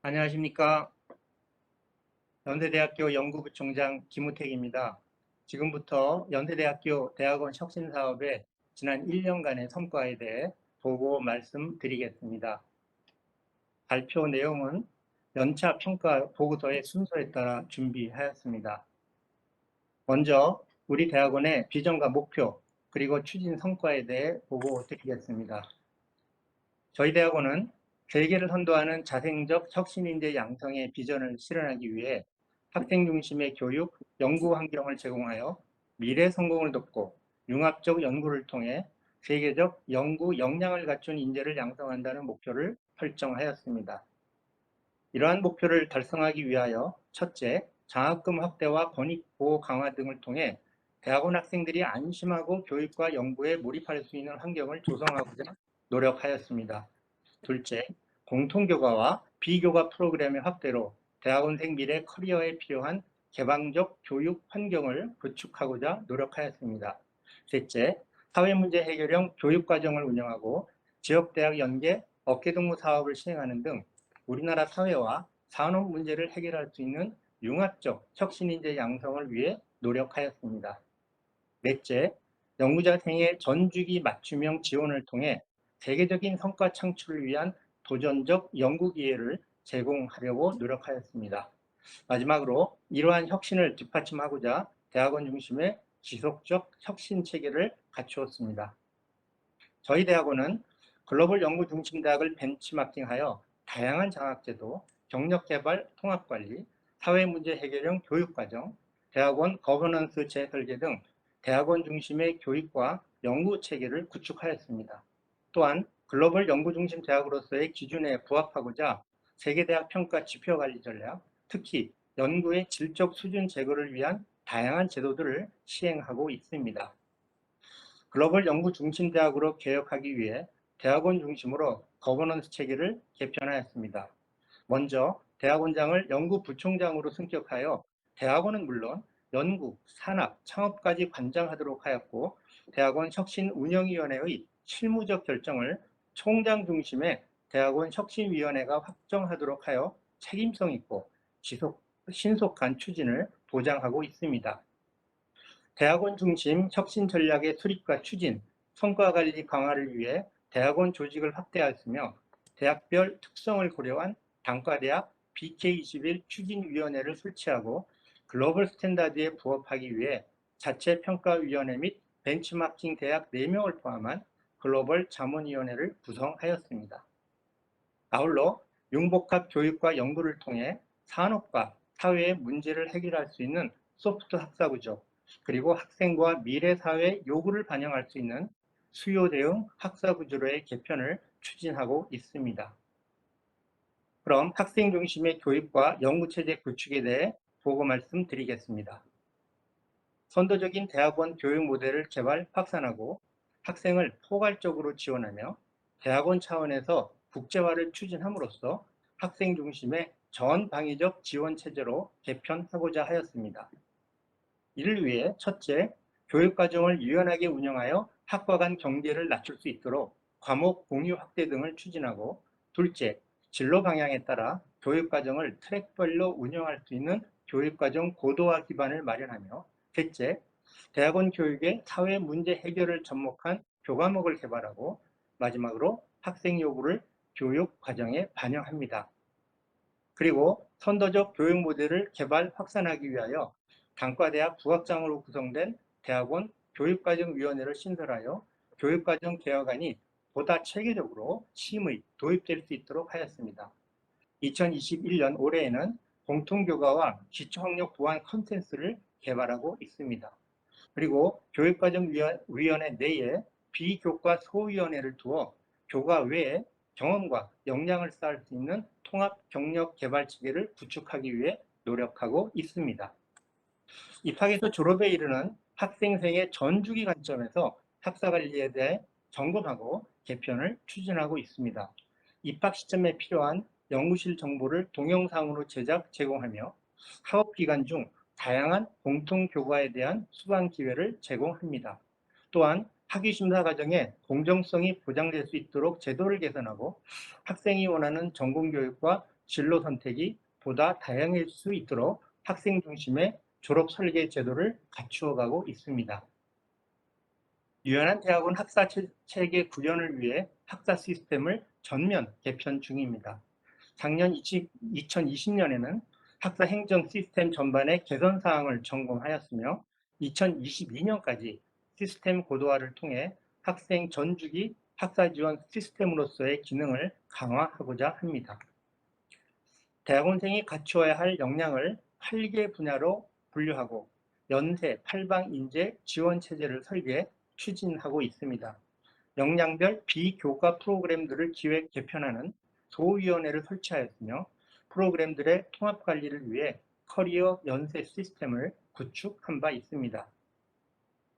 안녕하십니까. 연세대학교 연구부총장 김우택입니다. 지금부터 연세대학교 대학원 혁신사업의 지난 1년간의 성과에 대해 보고 말씀드리겠습니다. 발표 내용은 연차 평가 보고서의 순서에 따라 준비하였습니다. 먼저 우리 대학원의 비전과 목표 그리고 추진 성과에 대해 보고 드리겠습니다. 저희 대학원은 세계를 선도하는 자생적 혁신인재 양성의 비전을 실현하기 위해 학생 중심의 교육, 연구 환경을 제공하여 미래 성공을 돕고 융합적 연구를 통해 세계적 연구 역량을 갖춘 인재를 양성한다는 목표를 설정하였습니다. 이러한 목표를 달성하기 위하여 첫째, 장학금 확대와 권익 보호 강화 등을 통해 대학원 학생들이 안심하고 교육과 연구에 몰입할 수 있는 환경을 조성하고자 노력하였습니다. 둘째, 공통교과와 비교과 프로그램의 확대로 대학원생 미래 커리어에 필요한 개방적 교육 환경을 구축하고자 노력하였습니다. 셋째, 사회문제 해결형 교육과정을 운영하고 지역대학 연계 어깨동무 사업을 시행하는 등 우리나라 사회와 산업 문제를 해결할 수 있는 융합적 혁신인재 양성을 위해 노력하였습니다. 넷째, 연구자생의 전주기 맞춤형 지원을 통해 세계적인 성과 창출을 위한 도전적 연구 기회를 제공하려고 노력하였습니다. 마지막으로 이러한 혁신을 뒷받침하고자 대학원 중심의 지속적 혁신 체계를 갖추었습니다. 저희 대학원은 글로벌 연구 중심 대학을 벤치마킹하여 다양한 장학제도, 경력 개발, 통합 관리, 사회 문제 해결형 교육 과정, 대학원 거버넌스 재설계 등 대학원 중심의 교육과 연구 체계를 구축하였습니다. 또한 글로벌 연구 중심 대학으로서의 기준에 부합하고자 세계대학 평가 지표 관리 전략, 특히 연구의 질적 수준 제고를 위한 다양한 제도들을 시행하고 있습니다. 글로벌 연구 중심 대학으로 개혁하기 위해 대학원 중심으로 거버넌스 체계를 개편하였습니다. 먼저 대학원장을 연구부총장으로 승격하여 대학원은 물론 연구, 산업, 창업까지 관장하도록 하였고 대학원 혁신운영위원회의 실무적 결정을 총장 중심의 대학원 혁신위원회가 확정하도록 하여 책임성 있고 지속, 신속한 추진을 보장하고 있습니다. 대학원 중심 혁신 전략의 수립과 추진, 성과 관리 강화를 위해 대학원 조직을 확대하였으며 대학별 특성을 고려한 단과대학 BK21 추진위원회를 설치하고 글로벌 스탠다드에 부합하기 위해 자체 평가위원회 및 벤치마킹 대학 4명을 포함한 글로벌 자문위원회를 구성하였습니다. 아울러 융복합 교육과 연구를 통해 산업과 사회의 문제를 해결할 수 있는 소프트 학사 구조, 그리고 학생과 미래 사회 요구를 반영할 수 있는 수요 대응 학사 구조로의 개편을 추진하고 있습니다. 그럼 학생 중심의 교육과 연구 체제 구축에 대해 보고 말씀드리겠습니다. 선도적인 대학원 교육 모델을 개발, 확산하고 학생을 포괄적으로 지원하며 대학원 차원에서 국제화를 추진함으로써 학생 중심의 전방위적 지원 체제로 개편하고자 하였습니다. 이를 위해 첫째, 교육과정을 유연하게 운영하여 학과 간 경계를 낮출 수 있도록 과목 공유 확대 등을 추진하고 둘째, 진로 방향에 따라 교육과정을 트랙별로 운영할 수 있는 교육과정 고도화 기반을 마련하며 셋째, 대학원 교육의 사회 문제 해결을 접목한 교과목을 개발하고 마지막으로 학생 요구를 교육 과정에 반영합니다. 그리고 선도적 교육 모델을 개발 확산하기 위하여 단과대학 부학장으로 구성된 대학원 교육과정위원회를 신설하여 교육과정 개혁안이 보다 체계적으로 심의 도입될 수 있도록 하였습니다. 2021년 올해에는 공통교과와 기초학력 보완 컨텐츠를 개발하고 있습니다. 그리고 교육과정위원회 내에 비교과 소위원회를 두어 교과 외에 경험과 역량을 쌓을 수 있는 통합 경력 개발 체계를 구축하기 위해 노력하고 있습니다. 입학에서 졸업에 이르는 학생생의 전주기 관점에서 학사관리에 대해 점검하고 개편을 추진하고 있습니다. 입학 시점에 필요한 연구실 정보를 동영상으로 제작, 제공하며 사업 기간 중 다양한 공통 교과에 대한 수강 기회를 제공합니다. 또한 학위 심사 과정에 공정성이 보장될 수 있도록 제도를 개선하고 학생이 원하는 전공 교육과 진로 선택이 보다 다양해질 수 있도록 학생 중심의 졸업 설계 제도를 갖추어가고 있습니다. 유연한 대학원 학사 체- 체계 구현을 위해 학사 시스템을 전면 개편 중입니다. 작년 2020년에는 학사 행정 시스템 전반의 개선 사항을 점검하였으며 2022년까지 시스템 고도화를 통해 학생 전주기 학사 지원 시스템으로서의 기능을 강화하고자 합니다. 대학원생이 갖추어야 할 역량을 8개 분야로 분류하고 연세 8방 인재 지원 체제를 설계 추진하고 있습니다. 역량별 비교과 프로그램들을 기획 개편하는 소위원회를 설치하였으며 프로그램들의 통합 관리를 위해 커리어 연세 시스템을 구축한 바 있습니다.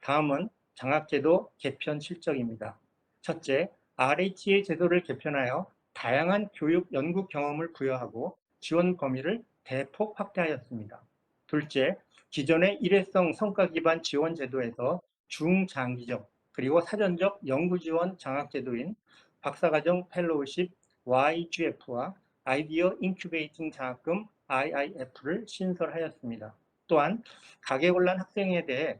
다음은 장학제도 개편 실적입니다. 첫째, RHA 제도를 개편하여 다양한 교육 연구 경험을 부여하고 지원 범위를 대폭 확대하였습니다. 둘째, 기존의 일회성 성과 기반 지원 제도에서 중장기적 그리고 사전적 연구 지원 장학 제도인 박사과정 펠로우십 YGF와 아이디어 인큐베이팅 장학금 IIF를 신설하였습니다. 또한 가계곤란 학생에 대해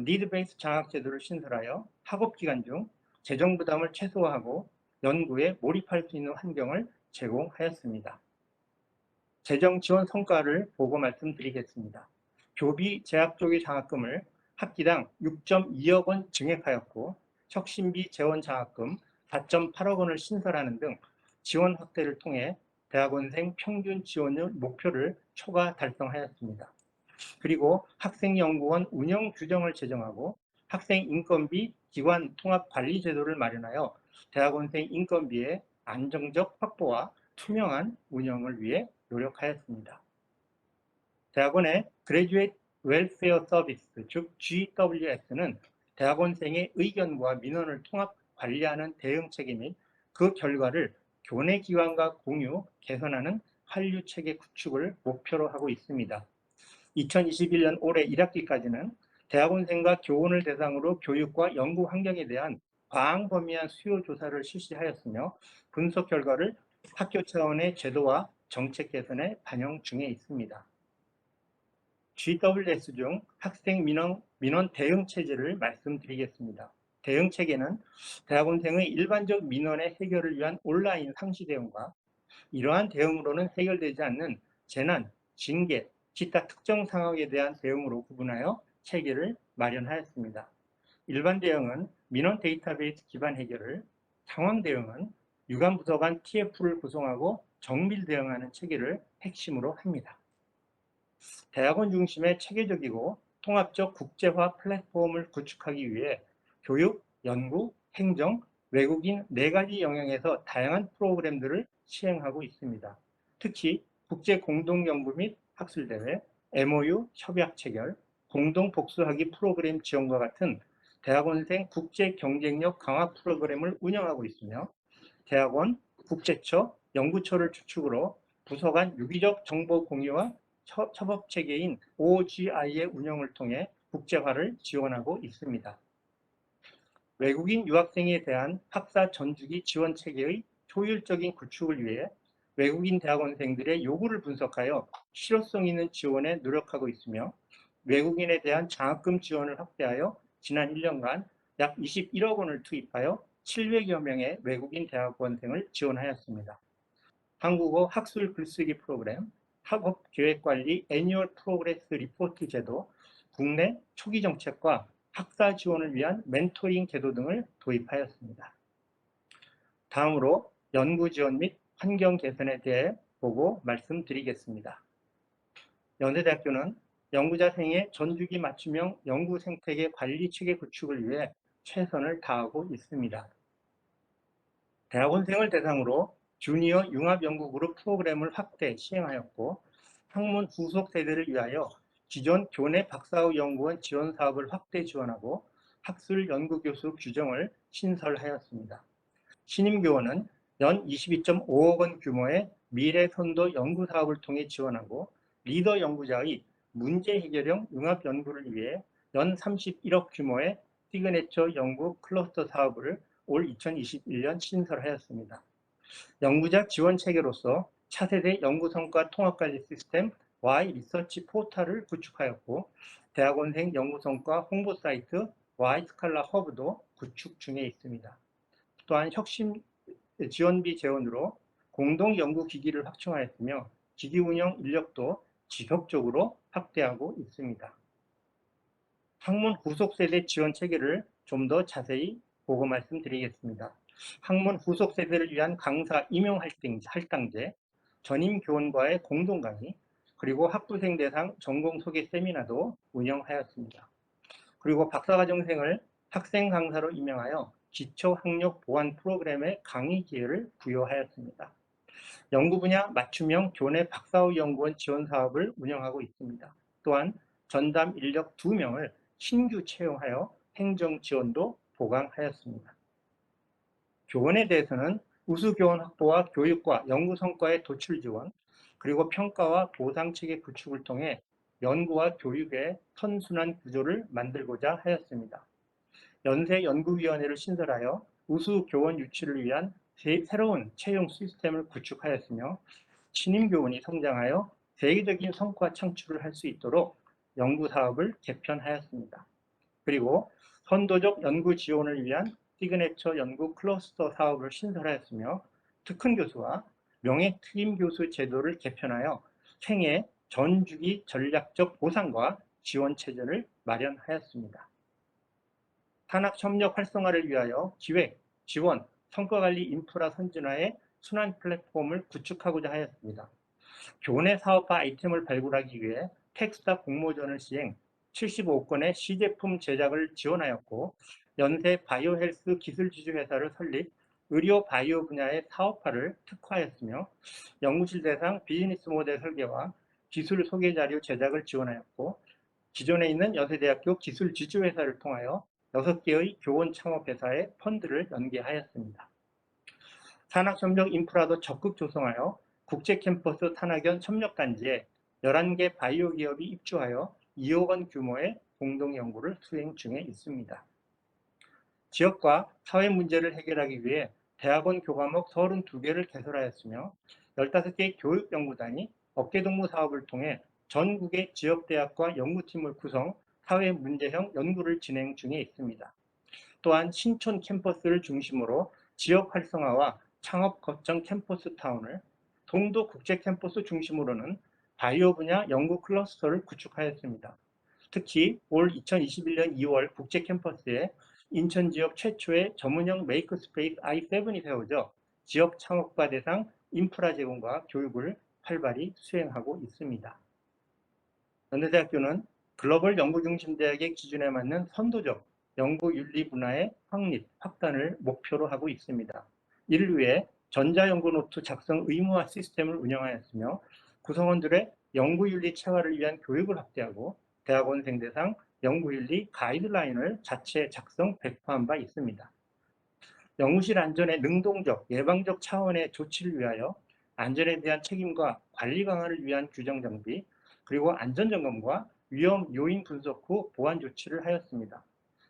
니드 베이스 장학 제도를 신설하여 학업 기간 중 재정 부담을 최소화하고 연구에 몰입할 수 있는 환경을 제공하였습니다. 재정 지원 성과를 보고 말씀드리겠습니다. 교비 제약조기 장학금을 학기당 6.2억 원 증액하였고 혁신비 재원 장학금 4.8억 원을 신설하는 등 지원 확대를 통해 대학원생 평균 지원율 목표를 초과 달성하였습니다. 그리고 학생연구원 운영 규정을 제정하고 학생 인건비 기관 통합 관리 제도를 마련하여 대학원생 인건비의 안정적 확보와 투명한 운영을 위해 노력하였습니다. 대학원의 그레듀에이트 웰페어 서비스, 즉 GWS는 대학원생의 의견과 민원을 통합 관리하는 대응 체계 및그 결과를 교내 기관과 공유, 개선하는 한류 체계 구축을 목표로 하고 있습니다. 2021년 올해 1학기까지는 대학원생과 교원을 대상으로 교육과 연구 환경에 대한 광범위한 수요 조사를 실시하였으며 분석 결과를 학교 차원의 제도와 정책 개선에 반영 중에 있습니다. GWS 중 학생 민원, 민원 대응 체제를 말씀드리겠습니다. 대응 체계는 대학원 생의 일반적 민원의 해결을 위한 온라인 상시 대응과 이러한 대응으로는 해결되지 않는 재난, 징계, 기타 특정 상황에 대한 대응으로 구분하여 체계를 마련하였습니다. 일반 대응은 민원 데이터베이스 기반 해결을, 상황 대응은 유관 부서 간 TF를 구성하고 정밀 대응하는 체계를 핵심으로 합니다. 대학원 중심의 체계적이고 통합적 국제화 플랫폼을 구축하기 위해 교육, 연구, 행정, 외국인 네 가지 영역에서 다양한 프로그램들을 시행하고 있습니다. 특히 국제 공동 연구 및 학술 대회, MOU 협약 체결, 공동 복수하기 프로그램 지원과 같은 대학원생 국제 경쟁력 강화 프로그램을 운영하고 있으며 대학원, 국제처, 연구처를 주축으로 부서 간 유기적 정보 공유와 협업 체계인 OGI의 운영을 통해 국제화를 지원하고 있습니다. 외국인 유학생에 대한 학사 전주기 지원 체계의 효율적인 구축을 위해 외국인 대학원생들의 요구를 분석하여 실효성 있는 지원에 노력하고 있으며 외국인에 대한 장학금 지원을 확대하여 지난 1년간 약 21억 원을 투입하여 700여 명의 외국인 대학원생을 지원하였습니다. 한국어 학술 글쓰기 프로그램, 학업 계획 관리 애니얼 프로그레스 리포트 제도, 국내 초기 정책과 학사 지원을 위한 멘토링 제도 등을 도입하였습니다. 다음으로 연구 지원 및 환경 개선에 대해 보고 말씀드리겠습니다. 연세대학교는 연구자생의 전주기 맞춤형 연구 생태계 관리 체계 구축을 위해 최선을 다하고 있습니다. 대학원생을 대상으로 주니어 융합연구그룹 프로그램을 확대 시행하였고 학문 후속 세대를 위하여 기존 교내 박사후 연구원 지원 사업을 확대 지원하고 학술 연구교수 규정을 신설하였습니다. 신임교원은 연 22.5억 원 규모의 미래 선도 연구 사업을 통해 지원하고 리더 연구자의 문제 해결형 융합 연구를 위해 연 31억 규모의 시그네처 연구 클러스터 사업을 올 2021년 신설하였습니다. 연구자 지원 체계로서 차세대 연구성과 통합관리 시스템 Y 리서치 포털을 구축하였고 대학원생 연구성과 홍보 사이트 Y 스칼라 허브도 구축 중에 있습니다. 또한 혁신 지원비 재원으로 공동 연구 기기를 확충하였으며 기기 운영 인력도 지속적으로 확대하고 있습니다. 학문 후속 세대 지원 체계를 좀 더 자세히 보고 말씀드리겠습니다. 학문 후속 세대를 위한 강사 임용 할당제, 전임 교원과의 공동 강의, 그리고 학부생 대상 전공 소개 세미나도 운영하였습니다. 그리고 박사과정생을 학생 강사로 임명하여 기초 학력 보완 프로그램의 강의 기회를 부여하였습니다. 연구 분야 맞춤형 교내 박사후 연구원 지원 사업을 운영하고 있습니다. 또한 전담 인력 2명을 신규 채용하여 행정 지원도 보강하였습니다. 교원에 대해서는 우수 교원 확보와 교육과 연구 성과의 도출 지원, 그리고 평가와 보상 체계 구축을 통해 연구와 교육의 선순환 구조를 만들고자 하였습니다. 연세 연구위원회를 신설하여 우수 교원 유치를 위한 새로운 채용 시스템을 구축하였으며 신임 교원이 성장하여 세계적인 성과 창출을 할 수 있도록 연구 사업을 개편하였습니다. 그리고 선도적 연구 지원을 위한 시그네처 연구 클러스터 사업을 신설하였으며 특훈 교수와 명예 특임 교수 제도를 개편하여 생애 전주기 전략적 보상과 지원 체제를 마련하였습니다. 산학 협력 활성화를 위하여 기획, 지원, 성과관리 인프라 선진화의 순환 플랫폼을 구축하고자 하였습니다. 교내 사업화 아이템을 발굴하기 위해 텍스타 공모전을 시행, 75건의 시제품 제작을 지원하였고 연세 바이오헬스 기술지주회사를 설립, 의료 바이오 분야의 사업화를 특화하였으며 연구실 대상 비즈니스 모델 설계와 기술 소개 자료 제작을 지원하였고 기존에 있는 여세대학교 기술 지주회사를 통하여 6개의 교원 창업 회사의 펀드를 연계하였습니다. 산학협력 인프라도 적극 조성하여 국제 캠퍼스 산학연 협력단지에 11개 바이오 기업이 입주하여 2억 원 규모의 공동 연구를 수행 중에 있습니다. 지역과 사회 문제를 해결하기 위해 대학원 교과목 32개를 개설하였으며 15개 교육연구단이 어깨동무 사업을 통해 전국의 지역대학과 연구팀을 구성, 사회 문제형 연구를 진행 중에 있습니다. 또한 신촌 캠퍼스를 중심으로 지역 활성화와 창업 거점 캠퍼스 타운을 동도 국제 캠퍼스 중심으로는 바이오 분야 연구 클러스터를 구축하였습니다. 특히 올 2021년 2월 국제 캠퍼스에 인천 지역 최초의 전문형 메이크 스페이스 i7이 세워져 지역 창업과 대상 인프라 제공과 교육을 활발히 수행하고 있습니다. 연대대학교는 글로벌 연구중심대학의 기준에 맞는 선도적 연구윤리 문화의 확립, 확단을 목표로 하고 있습니다. 이를 위해 전자연구노트 작성 의무화 시스템을 운영하였으며 구성원들의 연구윤리 체화를 위한 교육을 확대하고 대학원생 대상 연구윤리 가이드라인을 자체 작성 배포한 바 있습니다. 연구실 안전의 능동적, 예방적 차원의 조치를 위하여 안전에 대한 책임과 관리 강화를 위한 규정 정비, 그리고 안전 점검과 위험 요인 분석 후 보완 조치를 하였습니다.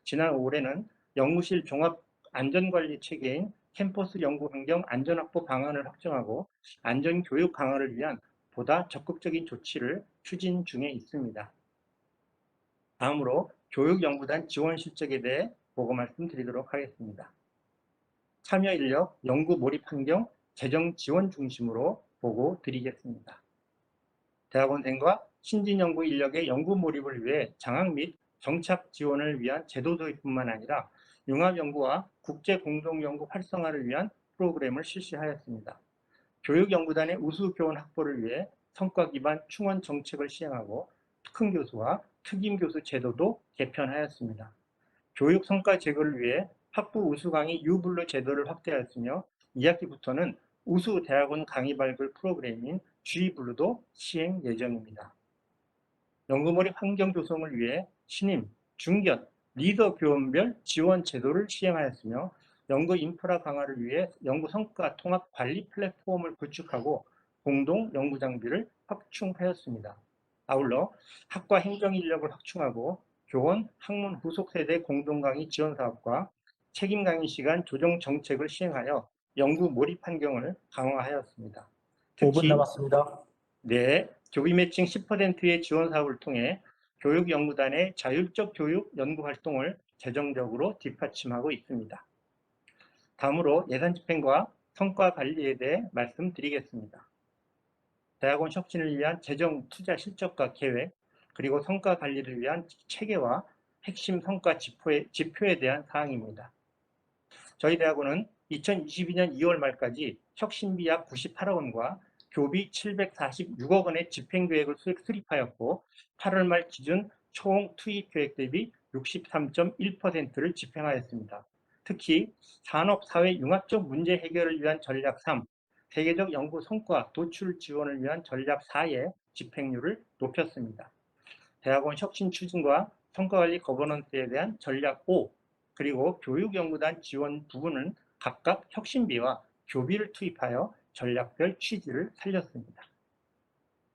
지난 올해는 연구실 종합 안전관리 체계인 캠퍼스 연구 환경 안전 확보 방안을 확정하고 안전 교육 강화를 위한 보다 적극적인 조치를 추진 중에 있습니다. 다음으로 교육연구단 지원 실적에 대해 보고 말씀드리도록 하겠습니다. 참여 인력, 연구 몰입 환경, 재정 지원 중심으로 보고 드리겠습니다. 대학원생과 신진 연구 인력의 연구 몰입을 위해 장학 및 정착 지원을 위한 제도 도입뿐만 아니라 융합 연구와 국제 공동 연구 활성화를 위한 프로그램을 실시하였습니다. 교육연구단의 우수 교원 확보를 위해 성과 기반 충원 정책을 시행하고 특훈 교수와 특임 교수 제도도 개편하였습니다. 교육 성과 제고를 위해 학부 우수 강의 유블루 제도를 확대하였으며 2학기부터는 우수 대학원 강의 발굴 프로그램인 G블루도 시행 예정입니다. 연구몰입 환경 조성을 위해 신임, 중견, 리더 교원별 지원 제도를 시행하였으며 연구 인프라 강화를 위해 연구 성과 통합 관리 플랫폼을 구축하고 공동 연구 장비를 확충하였습니다. 아울러 학과 행정 인력을 확충하고 교원, 학문 후속 세대 공동 강의 지원 사업과 책임 강의 시간 조정 정책을 시행하여 연구 몰입 환경을 강화하였습니다. 5분 특히 남았습니다. 네, 교비 매칭 10%의 지원 사업을 통해 교육연구단의 자율적 교육 연구 활동을 재정적으로 뒷받침하고 있습니다. 다음으로 예산 집행과 성과 관리에 대해 말씀드리겠습니다. 대학원 혁신을 위한 재정 투자 실적과 계획, 그리고 성과 관리를 위한 체계와 핵심 성과 지표에, 지표에 대한 사항입니다. 저희 대학원은 2022년 2월 말까지 혁신비 약 98억 원과 교비 746억 원의 집행계획을 수립하였고 8월 말 기준 총 투입 계획 대비 63.1%를 집행하였습니다. 특히 산업, 사회, 융합적 문제 해결을 위한 전략 3, 세계적 연구 성과 도출 지원을 위한 전략 4의 집행률을 높였습니다. 대학원 혁신 추진과 성과관리 거버넌스에 대한 전략 5, 그리고 교육연구단 지원 부분은 각각 혁신비와 교비를 투입하여 전략별 취지를 살렸습니다.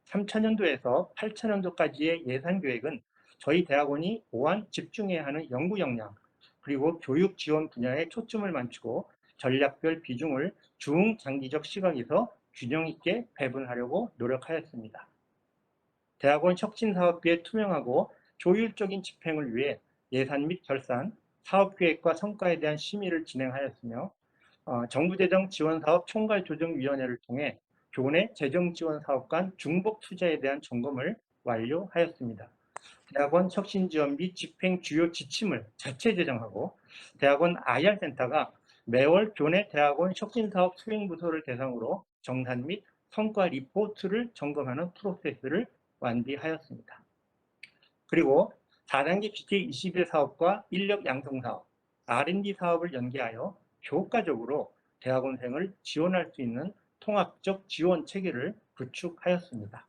3차년도에서 8차년도까지의 예산 계획은 저희 대학원이 보완 집중해야 하는 연구 역량 그리고 교육 지원 분야에 초점을 맞추고 전략별 비중을 중장기적 시각에서 균형 있게 배분하려고 노력하였습니다. 대학원 혁신 사업비의 투명하고 조율적인 집행을 위해 예산 및 결산, 사업계획과 성과에 대한 심의를 진행하였으며 어, 정부재정 지원사업 총괄조정위원회를 통해 교내 재정지원사업 간 중복 투자에 대한 점검을 완료하였습니다. 대학원 혁신지원 및 집행 주요 지침을 자체 제정하고 대학원 IR센터가 매월 교내 대학원 혁신사업 수행부서를 대상으로 정산 및 성과 리포트를 점검하는 프로세스를 완비하였습니다. 그리고 4단계 BK21 사업과 인력 양성 사업, R&D 사업을 연계하여 효과적으로 대학원생을 지원할 수 있는 통합적 지원 체계를 구축하였습니다.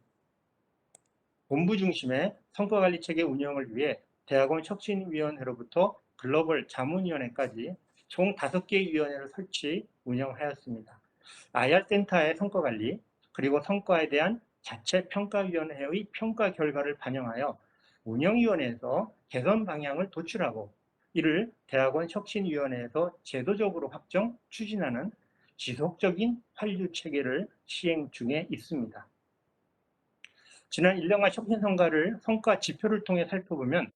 본부 중심의 성과관리 체계 운영을 위해 대학원 혁신위원회로부터 글로벌 자문위원회까지 총 5개의 위원회를 설치 운영하였습니다. IR센터의 성과관리 그리고 성과에 대한 자체 평가위원회의 평가 결과를 반영하여 운영위원회에서 개선 방향을 도출하고 이를 대학원 혁신위원회에서 제도적으로 확정, 추진하는 지속적인 환류 체계를 시행 중에 있습니다. 지난 1년간 혁신 성과를 성과 지표를 통해 살펴보면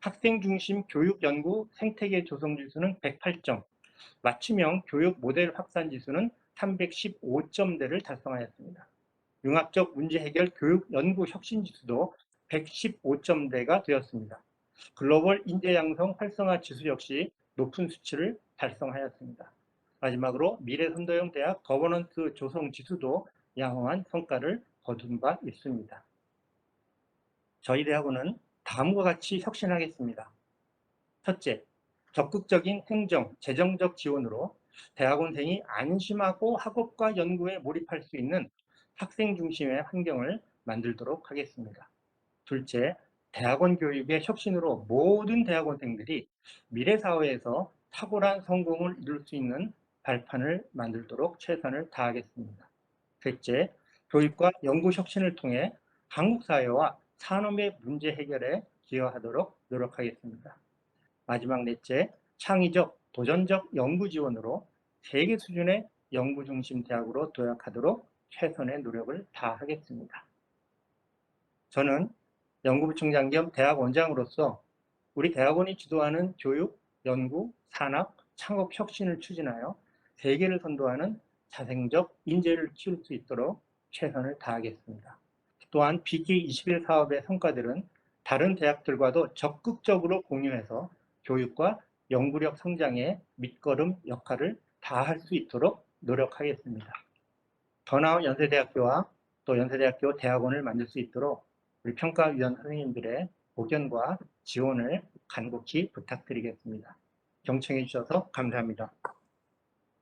학생 중심 교육 연구 생태계 조성 지수는 108점, 맞춤형 교육 모델 확산 지수는 315점대를 달성하였습니다. 융합적 문제 해결 교육 연구 혁신 지수도 115점대가 되었습니다. 글로벌 인재 양성 활성화 지수 역시 높은 수치를 달성하였습니다. 마지막으로 미래선도형 대학 거버넌스 조성 지수도 양호한 성과를 거둔 바 있습니다. 저희 대학원은 다음과 같이 혁신하겠습니다. 첫째, 적극적인 행정, 재정적 지원으로 대학원생이 안심하고 학업과 연구에 몰입할 수 있는 학생 중심의 환경을 만들도록 하겠습니다. 둘째, 대학원 교육의 혁신으로 모든 대학원생들이 미래 사회에서 탁월한 성공을 이룰 수 있는 발판을 만들도록 최선을 다하겠습니다. 셋째, 교육과 연구 혁신을 통해 한국 사회와 산업의 문제 해결에 기여하도록 노력하겠습니다. 마지막 넷째, 창의적, 도전적 연구 지원으로 세계 수준의 연구 중심 대학으로 도약하도록 최선의 노력을 다하겠습니다. 저는 연구부총장 겸 대학 원장으로서 우리 대학원이 주도하는 교육, 연구, 산업, 창업 혁신을 추진하여 세계를 선도하는 자생적 인재를 키울 수 있도록 최선을 다하겠습니다. 또한 BK21 사업의 성과들은 다른 대학들과도 적극적으로 공유해서 교육과 연구력 성장의 밑거름 역할을 다할 수 있도록 노력하겠습니다. 더 나은 연세대학교와 또 연세대학교 대학원을 만들 수 있도록 우리 평가위원 선생님들의 의견과 지원을 간곡히 부탁드리겠습니다. 경청해 주셔서 감사합니다.